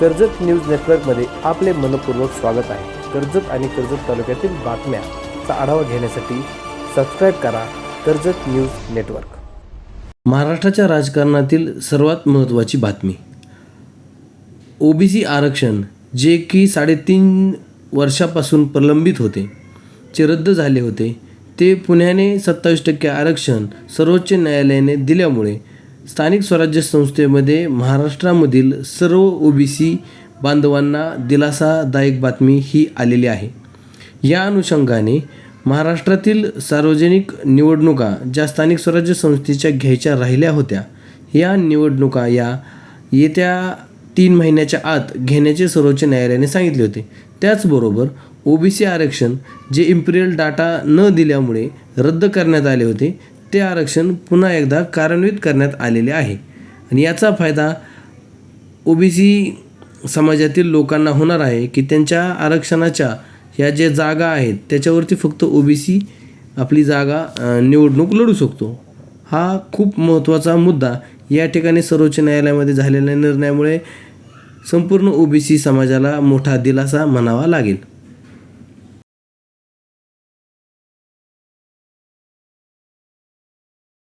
Karjat news नेटवर्कमध्ये आपले मनपूर्वक स्वागत आहे. कर्जत आणि कर्जत तालुक्यातील बातम्याचा आढावा घेण्यासाठी सबस्क्राईब करा कर्जत न्यूज नेटवर्क. महाराष्ट्राच्या राजकारणातील सर्वात महत्त्वाची बातमी. ओबीसी आरक्षण जे की साडेतीन वर्षापासून प्रलंबित होते चे रद्द झाले होते ते पुण्याने सत्तावीस टक्के आरक्षण सर्वोच्च न्यायालयाने दिल्यामुळे स्थानिक स्वराज्य संस्थेमध्ये महाराष्ट्रामधील सर्व ओबीसी बांधवांना दिलासादायक बातमी ही आलेली आहे. या अनुषंगाने महाराष्ट्रातील सार्वजनिक निवडणुका ज्या स्थानिक स्वराज्य संस्थेच्या घ्यायच्या राहिल्या होत्या या निवडणुका या येत्या तीन महिन्याच्या आत घेण्याचे सर्वोच्च न्यायालयाने सांगितले होते. त्याचबरोबर ओबीसी आरक्षण जे इम्पिरियल डाटा न दिल्यामुळे रद्द करण्यात आले होते ते आरक्षण पुन्हा एकदा कार्यान्वित करण्यात आलेले आहे. आणि याचा फायदा ओबीसी समाजातील लोकांना होणार आहे की त्यांच्या आरक्षणाच्या ह्या ज्या जागा आहेत त्याच्यावरती फक्त ओबीसी आपली जागा निवडणूक लढू शकतो. हा खूप महत्त्वाचा मुद्दा या ठिकाणी सर्वोच्च न्यायालयामध्ये झालेल्या निर्णयामुळे संपूर्ण ओबीसी समाजाला मोठा दिलासा म्हणावा लागेल.